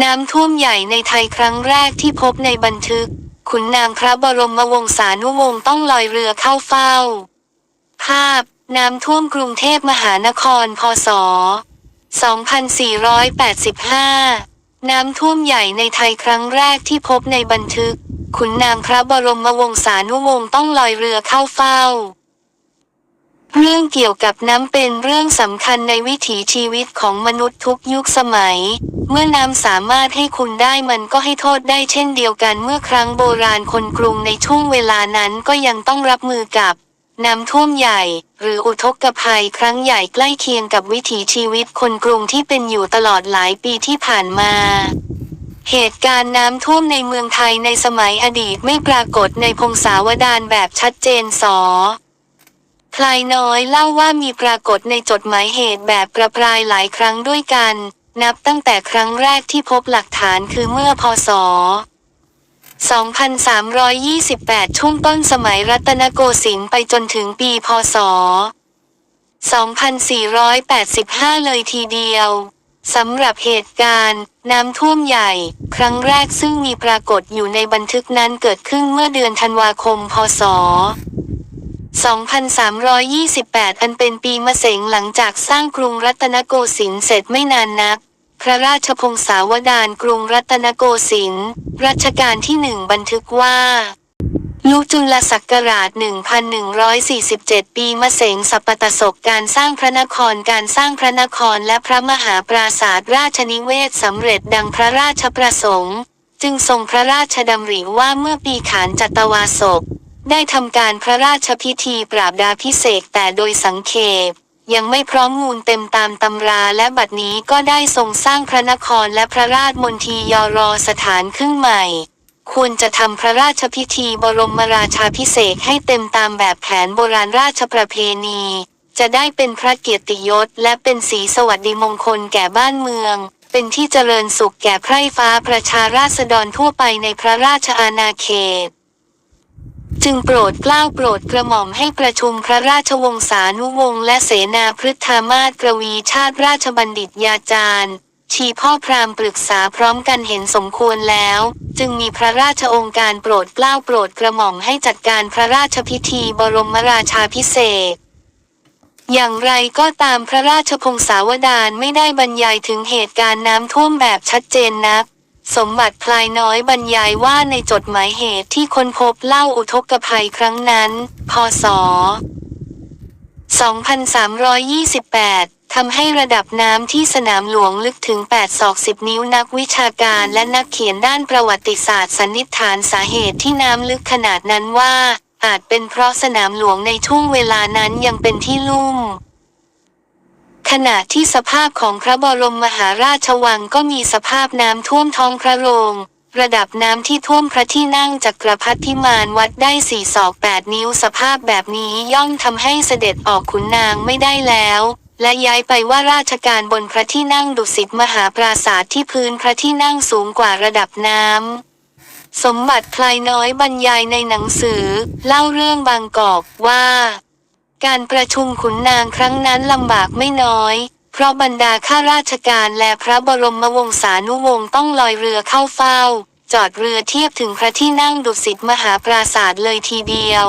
น้ำท่วมใหญ่ในไทยครั้งแรกที่พบในบันทึก ขุนนางพระบรมวงศานุวงศ์ต้องลอยเรือเข้าเฝ้า ภาพ น้ำท่วมกรุงเทพมหานครพศ 2485 น้ำท่วมใหญ่ในไทยครั้งแรกที่พบในบันทึก ขุนนางพระบรมวงศานุวงศ์ต้องลอยเรือเข้าเฝ้า เรื่องเกี่ยวกับน้ำเป็นเรื่องสำคัญในวิถีชีวิตของมนุษย์ทุกยุคสมัย เมื่อน้ำสามารถให้คุณได้มันก็ให้โทษได้เช่นเดียวกันเมื่อครั้งโบราณคนกรุงในช่วงเวลานั้นก็ยังต้องรับมือกับน้ำท่วมใหญ่ หรืออุทกภัยครั้งใหญ่ใกล้เคียงกับวิถีชีวิตคนกรุงที่เป็นอยู่ตลอดหลายปีที่ผ่านมา เหตุการณ์น้ำท่วมในเมืองไทยในสมัยอดีตไม่ปรากฏในพงศาวดารแบบชัดเจนสอ พลายน้อยเล่าว่ามีปรากฏในจดหมายเหตุแบบประปรายหลายครั้งด้วยกัน นับตั้งแต่ครั้งแรกที่พบหลักฐานคือเมื่อพศ 2328 ช่วงต้นสมัยรัตนโกสินทร์ไปจนถึงปีพศ 2485 เลยทีเดียวสำหรับเหตุการณ์ น้ำท่วมใหญ่ ครั้งแรกซึ่งมีปรากฏอยู่ในบันทึกนั้นเกิดขึ้นเมื่อเดือนธันวาคม พศ 2328 อันเป็นปีมะเสงหลังจากสร้างกรุงรัตนโกสินทร์เสร็จไม่นานนัก พระราชพงศาวดารกรุงรัตนโกสินทร์รัชกาลที่หนึ่งบันทึกว่าลุจุลศักราช 1147 ปีมะเสงสัปปตศกการสร้างพระนครการสร้างพระนครและพระมหาปราศาสตร์ราชนิเวศสำเร็จดังพระราชประสงค์ จึงทรงพระราชดำริว่าเมื่อปีขานจัตวาศก ได้ทำการพระราชพิธีปราบดาพิเศษแต่โดยสังเขปยังไม่พร้อมมูลเต็มตามตำราและบัดนี้ก็ได้ทรงสร้างพระนครและพระราชมณฑียรอสถานขึ้นใหม่ ควรจะทำพระราชพิธีบรมราชาพิเศษให้เต็มตามแบบแผนโบราณราชประเพณี จะได้เป็นพระเกียรติยศและเป็นสีสวัสดิมงคลแก่บ้านเมือง เป็นที่เจริญสุขแก่ไพร่ฟ้าประชาราษฎรทั่วไปในพระราชอาณาเขต จึงโปรดเกล้าโปรดกระหม่อมให้ประชุมพระราชวงศานุวงศ์และเสนาพฤทธามาศกระวีชาติราชบัณฑิตยาจารย์ชีพ่อพราหมณ์ปรึกษาพร้อมกันเห็นสมควรแล้ว จึงมีพระราชองค์การโปรดเกล้าโปรดกระหม่อมให้จัดการพระราชพิธีบรมราชาพิเศษอย่างไรก็ตามพระราชพงศาวดารไม่ได้บรรยายถึงเหตุการณ์น้ำท่วมแบบชัดเจนนัก สมบัติพลายน้อยบรรยายว่าในจดหมายเหตุที่คนพบเล่าอุทกภัยครั้งนั้น พศ 2328ทำให้ระดับน้ำที่สนามหลวงลึกถึง8ศอก10 นิ้วนักวิชาการและนักเขียนด้านประวัติศาสตร์สันนิษฐานสาเหตุที่น้ำลึกขนาดนั้นว่า อาจเป็นเพราะสนามหลวงในช่วงเวลานั้นยังเป็นที่ลุ่ม ขณะที่สภาพของพระบรมมหาราชวังก็มีสภาพน้ำท่วมท้องพระโรง ระดับน้ำที่ท่วมพระที่นั่งจักรพรรดิมานวัดได้สี่ศอกแปดนิ้วสภาพแบบนี้ย่อมทำให้เสด็จออกขุนนางไม่ได้แล้ว และย้ายไปว่าราชการบนพระที่นั่งดุสิตมหาปราศาสตร์ที่พื้นพระที่นั่งสูงกว่าระดับน้ำสมบัติพลายน้อยบรรยายในหนังสือ เล่าเรื่องบางกอกว่า การประชุมขุนนางครั้งนั้นลำบากไม่น้อย เพราะบรรดาข้าราชการและพระบรมวงศานุวงศ์ต้องลอยเรือเข้าเฝ้า จอดเรือเทียบถึงพระที่นั่งดุสิตมหาปราศาสตร์เลยทีเดียว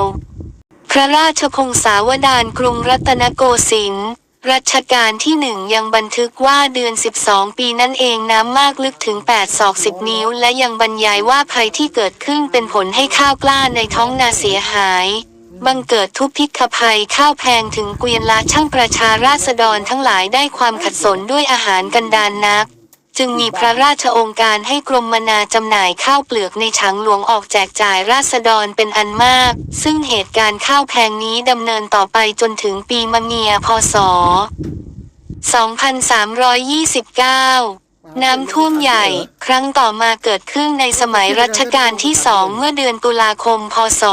พระราชพงศาวดารกรุงรัตนโกสินทร์รัชกาลที่หนึ่งยังบันทึกว่าเดือน 12 ปีนั่นเองน้ำมากลึกถึง 8 ศอก 10 นิ้ว และยังบรรยายว่าภัยที่เกิดขึ้นเป็นผลให้ข้าวกล้าในท้องนาเสียหาย บังเกิดทุพพิกภัยข้าวแพงถึงเกวียนละช่างประชาราษฎรทั้งหลายได้ความขัดสนด้วยอาหารกันดานนัก จึงมีพระราชองค์การให้กรมมนาจำหน่ายข้าวเปลือกในฉางหลวงออกแจกจ่ายราษฎรเป็นอันมาก ซึ่งเหตุการณ์ข้าวแพงนี้ดำเนินต่อไปจนถึงปีมะเมียพศ 2329น้ำท่วมใหญ่ ครั้งต่อมาเกิดขึ้นในสมัยรัชกาลที่สองเมื่อเดือนตุลาคม พศ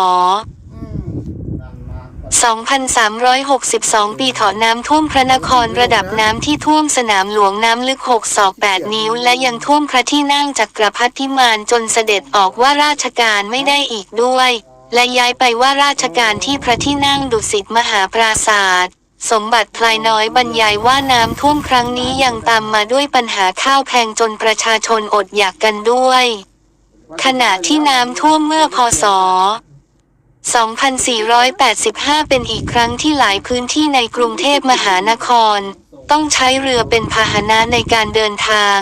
2,362 ปีถาะน้ำท่วมพระนครระดับน้ำที่ท่วมสนามหลวงน้ำลึก6ศอก 8 นิ้ว และยังท่วมพระที่นั่งจักรพรรดิมานจนเสด็จออกว่าราชการไม่ได้อีกด้วย และย้ายไปว่าราชการที่พระที่นั่งดุสิตมหาปราศาสตร์สมบัติพลายน้อยบรรยายว่าน้ำท่วมครั้งนี้ยังตามมาด้วยปัญหาข้าวแพงจนประชาชนอดอยากกันด้วย ขณะที่น้ำท่วมเมื่อพศ 2485 เป็นอีกครั้งที่หลายพื้นที่ในกรุงเทพมหานคร ต้องใช้เรือเป็นพาหนะในการเดินทาง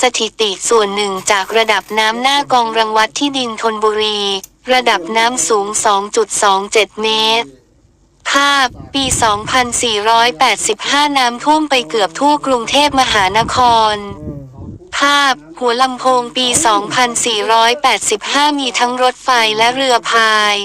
สถิติส่วนหนึ่งจากระดับน้ำหน้ากองรังวัดที่ดินทนบุรี ระดับน้ำสูง 2.27 เมตร ภาพ ปี 2485 น้ำท่วมไปเกือบทั่วกรุงเทพมหานคร ภาพ หัวลำโพงปี 2485 มีทั้งรถไฟและเรือพาย